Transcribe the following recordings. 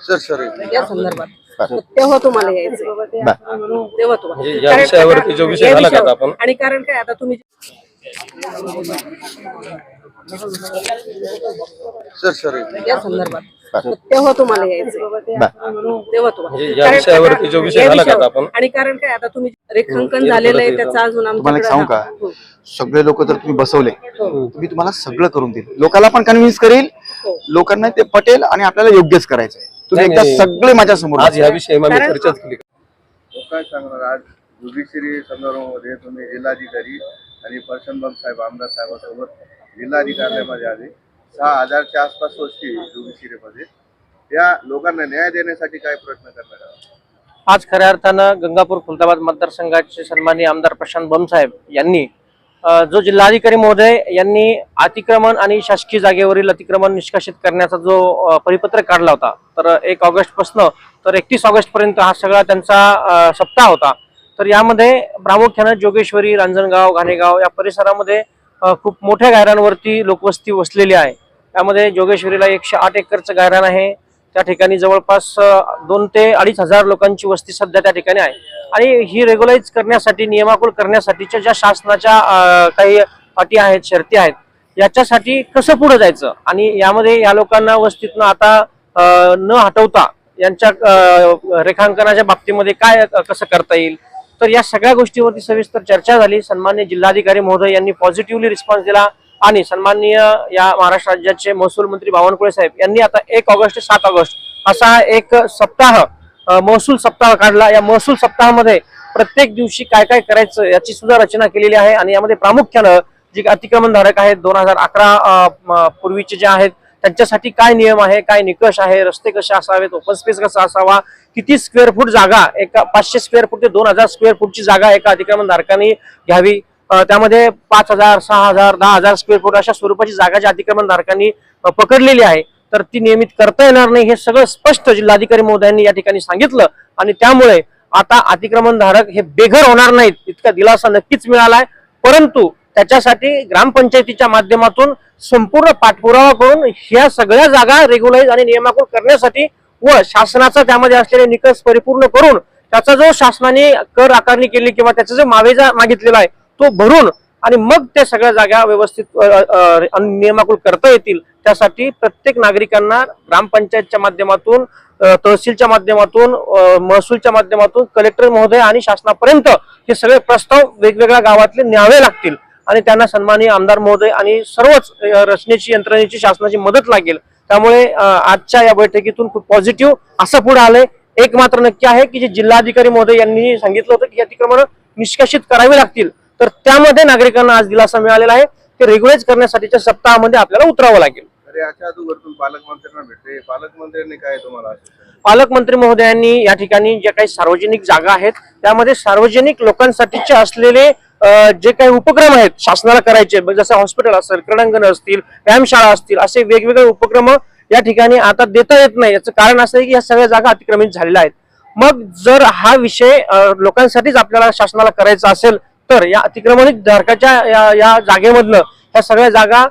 Sir sir या संदर्भात. तेव्हा तुम्हाला यायचं तेव्हा तुम्हाला. म्हणजे या विषयावरती जो विषय झाला का आपण? आणि कारण काय आता तुम्ही सर सर या संदर्भात. तेव्हा तुम्हाला यायचं तेव्हा तुम्हाला म्हणजे या या? आणि कारण काय आता तुम्ही रेखांकन झालेलं आहे हे त्याचं अजून आमच्याकडे सांगू का. सगळे लोक जर तुम्ही बसवले हो. तुम्ही तुम्हाला सगळं करून देईल लोकांना पण कन्व्हिन्स करेल हो. लोकांना ते पटेल आणि आपल्याला योग्यच करायचं आहे. तुम्ही एकदा. सगळे माझ्यासमोर आज ह्या विषयी आम्ही चर्चाच केली काय सांगणार आज जुडिशरी संदर्भामध्ये तुम्ही जिल्हाधिकारी आणि परशनबम साहेब आमदार साहेबांसोबत जिल्हाधिकाऱ्यामध्ये आले सहा हजारच्या आसपास होती ज्युडिशरीमध्ये या लोकांना न्याय देण्यासाठी काय प्रयत्न करणार आज खऱ्या अर्थानं गंगापूर खुलताबाद मतदारसंघाचे सन्मानी आमदार प्रशांत बमसाहेब यांनी जो जिल्हाधिकारी महोदय यांनी अतिक्रमण आणि शासकीय जागेवरील अतिक्रमण निष्कासित करण्याचा जो परिपत्र परिपत्रक काढला होता तर एक ऑगस्टपासनं तर एकतीस ऑगस्ट पर्यंत हा सगळा त्यांचा सप्ताह होता. तर यामध्ये प्रामुख्यानं जोगेश्वरी रांजणगाव घाणेगाव या परिसरामध्ये खूप मोठ्या गायरांवरती लोकवस्ती वसलेली आहे. त्यामध्ये जोगेश्वरीला एकशे आठ एकरचं गायरान आहे. त्या ठिकाणी जवळपास दोन ते अडीच हजार लोकांची वस्ती सध्या त्या ठिकाणी आहे. आणि ही रेग्युलाइज करण्यासाठी नियमाकुल करण्यासाठीच्या ज्या शासनाच्या काही अटी आहेत शर्ती आहेत याच्यासाठी कसं पुढे जायचं? आणि यामध्ये या लोकांना वस्तीतनं आता न हटवता यांच्या रेखांकनाच्या बाबतीमध्ये काय कसं करता येईल? तर या सगळ्या गोष्टीवरती सविस्तर चर्चा झाली. सन्मान्य जिल्हाधिकारी महोदय यांनी पॉझिटिव्हली रिस्पॉन्स दिला. आणि सन्माननीय या महाराष्ट्र राज्याचे महसूल मंत्री बावनकुळे साहेब यांनी आता एक ऑगस्ट ते सात ऑगस्ट असा एक सप्ताह महसूल सप्ताह काढला. या महसूल सप्ताहामध्ये प्रत्येक दिवशी काय काय करायचं याची सुद्धा रचना केलेली आहे आणि यामध्ये प्रामुख्यानं जे अतिक्रमणधारक आहेत दोन हजार अकरा पूर्वीचे जे आहेत त्यांच्यासाठी काय नियम आहे काय निकष आहे रस्ते कसे असावेत ओपन स्पेस कसा असावा किती स्क्वेअर फूट जागा एका पाचशे स्क्वेअर फूट ते दोन हजार स्क्वेअर फूटची जागा एका अतिक्रमणधारकांनी घ्यावी. त्यामध्ये पाच हजार सहा हजार दहा हजार स्क्वेअर फूट अशा स्वरूपाची जागा ज्या अतिक्रमणधारकांनी पकडलेली आहे तर ती नियमित करता येणार नाही हे सगळं स्पष्ट जिल्हाधिकारी महोदयांनी या ठिकाणी सांगितलं. आणि त्यामुळे आता अतिक्रमणधारक हे बेघर होणार नाहीत इतका दिलासा नक्कीच मिळालाय. परंतु त्याच्यासाठी ग्रामपंचायतीच्या माध्यमातून संपूर्ण पाठपुरावा करून ह्या सगळ्या जागा रेग्युलाइज आणि नियमाकूल करण्यासाठी व शासनाचा त्यामध्ये असलेले निकष परिपूर्ण करून त्याचा जो शासनाने कर आकारणी केली किंवा त्याचा जो मावेजा मागितलेला आहे तो भरून आणि मग त्या सगळ्या जागा व्यवस्थित नियमाकुल करता येतील त्यासाठी प्रत्येक नागरिकांना ग्रामपंचायतच्या माध्यमातून तहसीलच्या माध्यमातून महसूलच्या माध्यमातून कलेक्टर महोदय आणि शासनापर्यंत हे सगळे प्रस्ताव वेगवेगळ्या गावातले न्यावे लागतील. आणि त्यांना सन्माननीय आमदार महोदय आणि सर्वच रचनेची यंत्रणेची शासनाची मदत लागेल. त्यामुळे आजच्या या बैठकीतून खूप पॉझिटिव्ह असं पुढे आलंय. एक मात्र नक्की आहे की जे जिल्हाधिकारी महोदय यांनी सांगितलं होतं की अतिक्रमण निष्कासित करावी लागतील. तर त्यामध्ये नागरिकांना आज दिलासा मिळालेला आहे. ते रेग्युलाइज करण्यासाठीच्या सप्ताहामध्ये आपल्याला उतरावं लागेल. पालकमंत्र्यांना पालकमंत्र्यांनी काय तुम्हाला? पालकमंत्री महोदयांनी या ठिकाणी ज्या काही सार्वजनिक जागा आहेत त्यामध्ये सार्वजनिक लोकांसाठीचे असलेले जे काही उपक्रम आहेत शासनाला करायचे जसं हॉस्पिटल असेल क्रीडांगण असतील व्यायामशाळा असतील असे वेगवेगळे उपक्रम या ठिकाणी आता देता येत नाही. याचं कारण असं आहे की या सगळ्या जागा अतिक्रमित झालेल्या आहेत. मग जर हा विषय लोकांसाठीच आपल्याला शासनाला करायचा असेल तर या अतिक्रमणित धारकाच्या या, या जागेमधनं ह्या सगळ्या जागा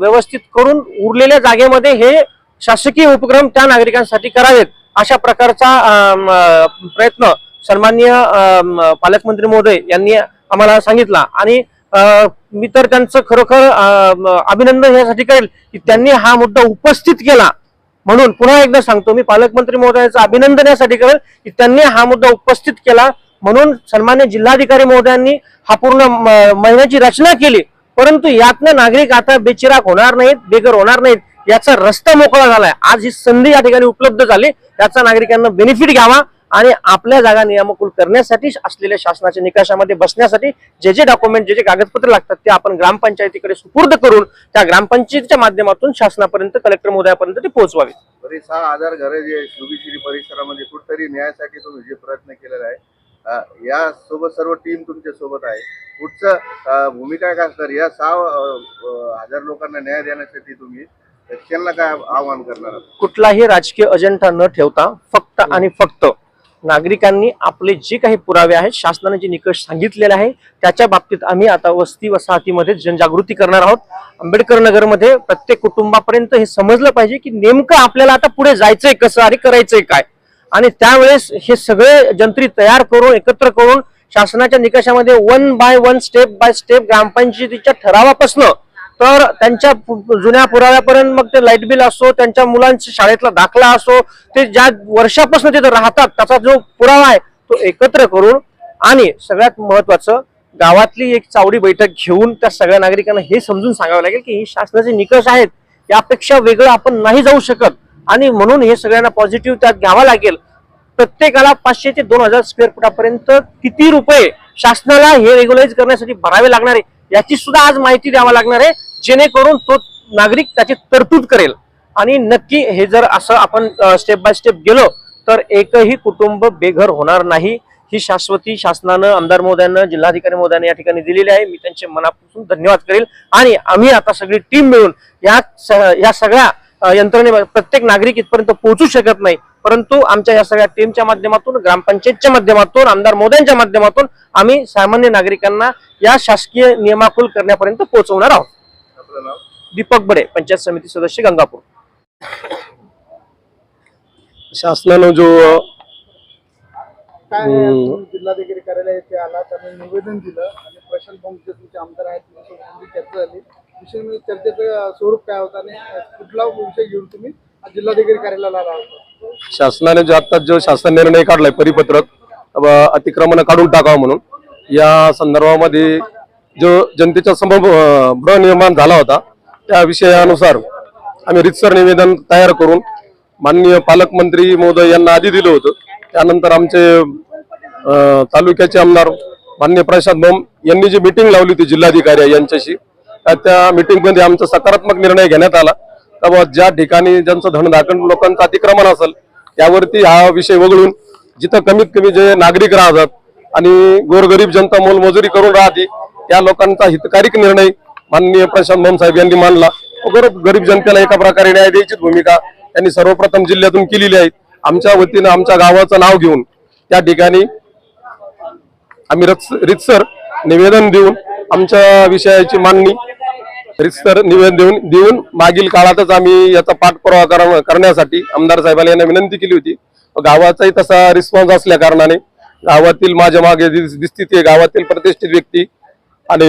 व्यवस्थित करून उरलेल्या जागेमध्ये हे शासकीय उपक्रम त्या नागरिकांसाठी करावेत अशा प्रकारचा प्रयत्न सन्माननीय पालकमंत्री महोदय यांनी आम्हाला सांगितला. आणि मी तर त्यांचं खरोखर अभिनंदन यासाठी करेल की त्यांनी हा मुद्दा उपस्थित केला. म्हणून पुन्हा एकदा सांगतो मी पालकमंत्री महोदयाचं अभिनंदन यासाठी करेल की त्यांनी हा मुद्दा उपस्थित केला. म्हणून सन्मान्य जिल्हाधिकारी महोदयांनी हा पूर्ण म- महिन्याची रचना केली. परंतु यातनं नागरिक आता बेचिराग होणार नाहीत बेघर होणार नाहीत याचा रस्ता मोकळा झालाय. आज ही संधी या ठिकाणी उपलब्ध झाली. याचा नागरिकांना बेनिफिट घ्यावा आणि आपल्या जागा नियामकुल करण्यासाठी असलेल्या शासनाच्या निकषामध्ये बसण्यासाठी जे जे डॉक्युमेंट जे जे कागदपत्र लागतात ते आपण ग्रामपंचायतीकडे सुपूर्द करून त्या ग्रामपंचायतीच्या माध्यमातून शासनापर्यंत कलेक्टर महोदयापर्यंत ते पोहोचवावे. आधार सहा घरे जे परिसरामध्ये कुठतरी न्यायासाठी तुम्ही जे प्रयत्न केलेला आहे या सोबत सर्व टीम तुमच्यासोबत आहे. पुढचं भूमिका काय असणार? या सहा हजार लोकांना न्याय देण्यासाठी तुम्ही त्यांना काय आव्हान करणार? कुठलाही राजकीय अजेंडा न ठेवता फक्त आणि फक्त नागरिकांनी आपले जे काही पुरावे आहेत शासनाने जे निकष सांगितलेले आहे त्याच्या बाबतीत आम्ही आता वस्ती वसाहतीमध्ये जनजागृती करणार आहोत. आंबेडकर नगरमध्ये प्रत्येक कुटुंबापर्यंत हे समजलं पाहिजे की नेमकं आपल्याला आता पुढे जायचंय कसं आणि करायचंय काय. आणि त्यावेळेस हे सगळे जंत्री तयार करून एकत्र करून शासनाच्या निकषामध्ये one by one step by step ग्रामपंचायतीच्या ठरावापासनं तर त्यांच्या जुन्या पुराव्यापर्यंत मग ते लाइट बिल असो त्यांच्या मुलांच्या शाळेतला दाखला असो ते ज्या वर्षापासून तिथे राहतात त्याचा जो पुरावा आहे तो एकत्र करून आणि सगळ्यात महत्वाचं गावातली एक चावडी बैठक घेऊन त्या सगळ्या नागरिकांना हे समजून सांगावं लागेल की ही शासनाचे निकष आहेत यापेक्षा वेगळं आपण नाही जाऊ शकत. आणि म्हणून हे सगळ्यांना पॉझिटिव्ह त्यात घ्यावा लागेल. प्रत्येकाला पाचशे ते दोन हजार स्क्वेअर फुटापर्यंत किती रुपये शासनाला हे रेग्युलाइज करण्यासाठी भरावे लागणार आहे याची सुद्धा आज माहिती द्यावा लागणार आहे जेणेकरून तो नागरिक त्याची तरतूद करेल. आणि नक्की हे जर असं आपण स्टेप बाय स्टेप गेलो तर एकही कुटुंब बेघर होणार नाही. ही शाश्वती शासनानं आमदार महोदयांना जिल्हाधिकारी महोदयांना या ठिकाणी दिलेली आहे. मी त्यांचे मनापासून धन्यवाद करेल. आणि आम्ही आता सगळी टीम मिळून या स- या सगळ्या यंत्रणे प्रत्येक नागरिक इथपर्यंत पोहोचू शकत नाही. परंतु आमच्या या सगळ्या टीमच्या माध्यमातून ग्रामपंचायतच्या माध्यमातून आमदार मोद्यांच्या माध्यमातून आम्ही सामान्य नागरिकांना या शासकीय नियमाकुल करण्यापर्यंत पोहोचवणार आहोत. आपलं नाव दीपक बडे पंचायत समिती सदस्य गंगापूर. शासनानं जो जिल्हाधिकारी कार्यालयाचे आलात आणि निवेदन दिलं आणि प्रशांत भाऊ जे तुमचे आमदार आहेत चर्चा झाली. विषय म्हणजे चर्चेचं स्वरूप काय होतं आणि कुठला विषय घेऊन तुम्ही आज जिल्हाधिकारी कार्यालयाला आला होता शासनाने जो आता जो शासन निर्णय काढलाय परिपत्रक अतिक्रमण काढून टाकावं म्हणून या संदर्भामध्ये जो जनतेचा समोर भ्रम निर्माण झाला होता त्या विषयानुसार आम्ही रितसर निवेदन तयार करून माननीय पालकमंत्री महोदय यांना आधी दिलं होतं. त्यानंतर आमचे तालुक्याचे आमदार माननीय प्रशांत बोम यांनी जी मिटिंग लावली होती जिल्हाधिकारी यांच्याशी त्या- त्या मिटिंगमध्ये आमचा सकारात्मक निर्णय घेण्यात आला. का ज्या ठिकाणी ज्यांचं धनधाकण लोकांचं अतिक्रमण असेल त्यावरती हा विषय वगळून जिथं कमीत कमी जे नागरिक राहतात आणि गोरगरीब जनता मोलमजुरी करून राहते त्या लोकांचा हितकारिक निर्णय माननीय प्रशांत भाऊ साहेब यांनी मानला. गरीब गरीब जनतेला एका प्रकारे न्याय द्यायची भूमिका त्यांनी सर्वप्रथम जिल्ह्यातून केलेली आहे. आमच्या वतीनं आमच्या गावाचं नाव घेऊन त्या ठिकाणी आम्ही रत्स- रितसर निवेदन देऊन आमच्या विषयाची मांडणी रितसर निवेदन देऊन देऊन मागील काळातच आम्ही याचा पाठपुरावा करा- करण्यासाठी आमदार साहेबांना यांना विनंती केली होती. गावाचाही तसा रिस्पॉन्स असल्या कारणाने गावातील माझ्या मागे दिस- दिसती ते गावातील प्रतिष्ठित व्यक्ती आणि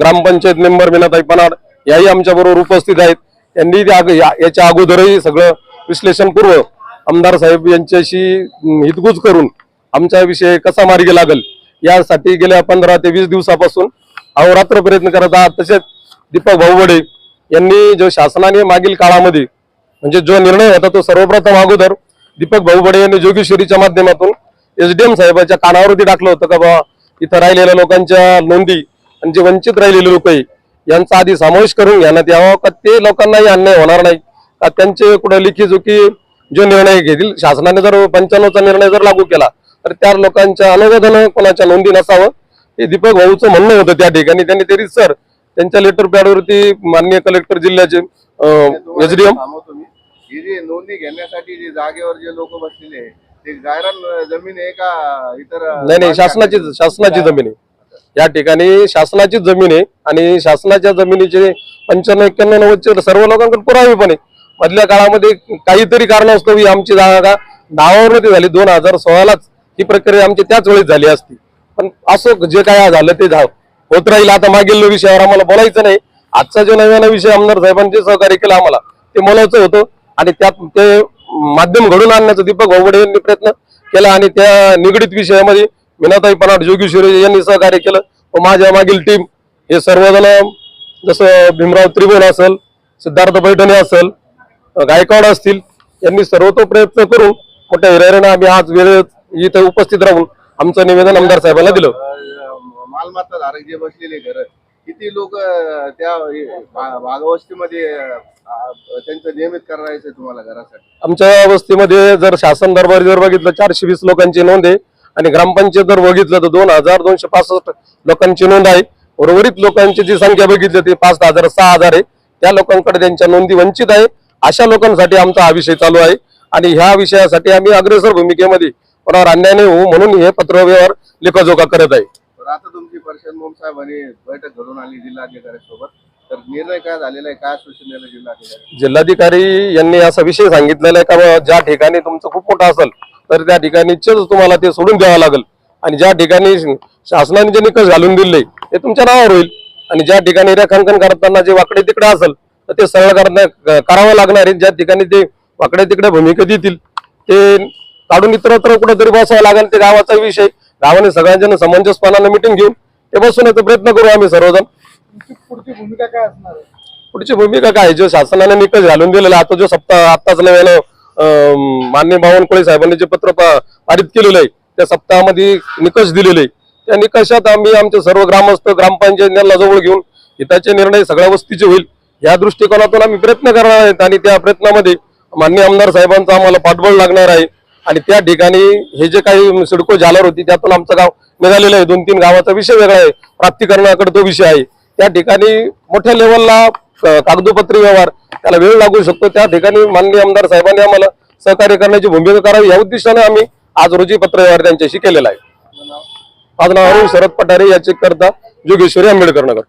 ग्रामपंचायत मेंबर मीनाताई पनाड याही आमच्या बरोबर उपस्थित आहेत. त्यांनी या- याच्या अगोदरही सगळं विश्लेषणपूर्व आमदार साहेब यांच्याशी हितगुज करून आमचा विषय कसा मार्गी लागल यासाठी गेल्या पंधरा ते वीस दिवसापासून अहोरात्र प्रयत्न करत आहात. तसेच दीपक भाऊवडे यांनी जो शासनाने मागील काळामध्ये म्हणजे जो निर्णय होता तो सर्वप्रथम अगोदर दीपक भाऊबडे यांनी जोगेश्वरीच्या माध्यमातून एसडीएम साहेबांच्या कानावरती टाकलं होतं का बाबा इथं राहिलेल्या लोकांच्या नोंदी आणि जे वंचित राहिलेले लोक आहे यांचा आधी समावेश करून घेण्यात यावा का ते लोकांनाही अन्याय होणार नाही. का त्यांचे कुठं लिखी जोखी जो निर्णय घेतील शासनाने जर पंच्याण्णवचा निर्णय जर लागू केला तर त्या लोकांच्या अनवधानं कोणाच्या नोंदी नसावं? हे दीपक भाऊचं म्हणणं होतं त्या ठिकाणी. त्यांनी तरी सर त्यांच्या लेटर पॅडवरती माननीय कलेक्टर जिल्ह्याचे एसडीएम थांबवतो मी ही जी नोंदणी घेण्यासाठी जी जागेवर जे लोक बसलेले ते गायरान जमीन आहे का इतर नाही नाही शासनाची शासनाची जमीन आहे. या ठिकाणी शासनाचीच जमीन आहे आणि शासनाच्या जमिनीचे पंच्याण्णव एक्क्याण्णव नव्वदचे सर्व लोकांकडे पुरावे पण आहे मधल्या काळामध्ये काहीतरी कारणास्तव ही आमची जागा नावावरती झाली. दोन हजार सोळालाच ही प्रक्रिया आमची त्याच वेळेस झाली असती. पण असं जे काय झालं ते झालं. होत राहील. आता मागील विषयावर आम्हाला बोलायचं नाही. आजचा जो नव्यानं विषय आमदार साहेबांचे सहकार्य केलं आम्हाला ते बोलायचं होतं. आणि त्यात ते माध्यम घडून आणण्याचा दीपक भाऊबडे यांनी प्रयत्न केला आणि त्या निगडीत विषयामध्ये विनाताई पनाट जोगेश्वरी यांनी सहकार्य केलं. व माझ्या मागील टीम हे सर्वजण जसं भीमराव त्रिभुवन असेल सिद्धार्थ पैठणे असेल गायकवाड असतील यांनी सर्वतो प्रयत्न करून मोठ्या हिराऱ्याने आम्ही आज वेळेत इथं उपस्थित राहून आमचं निवेदन आमदार साहेबांना दिलं. मालमत्ता धारक जे बसलेले घर. किती लोक त्या भागवस्तीमध्ये त्यांचं नियमित करायचं तुम्हाला घरासाठी? आमच्या वस्तीमध्ये जर शासन दरबारी जर बघितलं चारशे वीस लोकांची नोंद आहे. आणि ग्रामपंचायत जर बघितलं तर दोन हजार दोनशे पासष्ट लोकांची नोंद आहे. उर्वरित लोकांची जी संख्या बघितली ती पाच हजार सहा हजार आहे. त्या लोकांकडे त्यांच्या नोंदी वंचित आहे. अशा लोकांसाठी आमचा हा विषय चालू आहे. आणि ह्या विषयासाठी आम्ही अग्रेसर भूमिकेमध्ये कोणावर अन्याय नाही होऊ म्हणून हे पत्रव्यवहार लेखाजोखा करत आहे. तर आता तुमची परशन मोम साहेबांनी बैठक घडून आणली जिल्हाधिकारी सोबत तर निर्णय काय झालेला आहे? काय जिल्हाधिकारी जिल्हाधिकारी यांनी असा विषय सांगितलेला आहे का ज्या ठिकाणी तुमचं खूप मोठं असेल तर त्या ठिकाणीच तुम्हाला ते सोडून द्यावं लागेल. आणि ज्या ठिकाणी शासनाने जे निकष घालून दिले ते तुमच्या नावावर होईल. आणि ज्या ठिकाणी रेखांकन करताना जे वाकडे तिकडे असेल तर ते सरळ करावं लागणार आहे. ज्या ठिकाणी ते वाकडे तिकडे भूमिका देतील ते काढून इतरत्र कुठेतरी बसावं लागेल ते गावाचा विषय. गावाने सगळ्यांच्या समंजसपणानं मिटिंग घेऊन ते बसवण्याचा प्रयत्न करू आम्ही सर्वजण. पुढची भूमिका काय असणार आहे? पुढची भूमिका काय? जो शासनाने निकष घालून दिलेला आता जो सप्ताह आत्ताच नव्यानं अं, माननीय बावनकुळे साहेबांनी जे पत्र पारित केलेलं आहे त्या सप्ताहामध्ये निकष दिलेले. आहे त्या निकषात आम्ही आमचे सर्व ग्रामस्थ ग्रामपंचायत यांना जवळ घेऊन हिताचे निर्णय सगळ्या वस्तीचे होईल या दृष्टिकोनातून आम्ही प्रयत्न करणार आहेत आणि त्या प्रयत्नामध्ये माननीय आमदार साहेबांचा आम्हाला पाठबळ लागणार आहे. आणि त्या ठिकाणी हे जे काही सिडको झालर होती त्यातून आमचं गाव निघालेलं आहे. दोन तीन गावाचा विषय वेगळा आहे. प्राप्तिकरणाकडे तो विषय आहे. त्या ठिकाणी मोठ्या लेवलला कागदोपत्री व्यवहार त्याला वेळ लागू शकतो. त्या ठिकाणी माननीय आमदार साहेबांनी आम्हाला सहकार्य करण्याची भूमिका करावी. या उद्देशाने आम्ही आज रोजी पत्रव्यवहार त्यांच्याशी केलेला आहे. माझं नाव अरुण शरद पठारे याचे करता जोगेश्वरी आंबेडकर नगर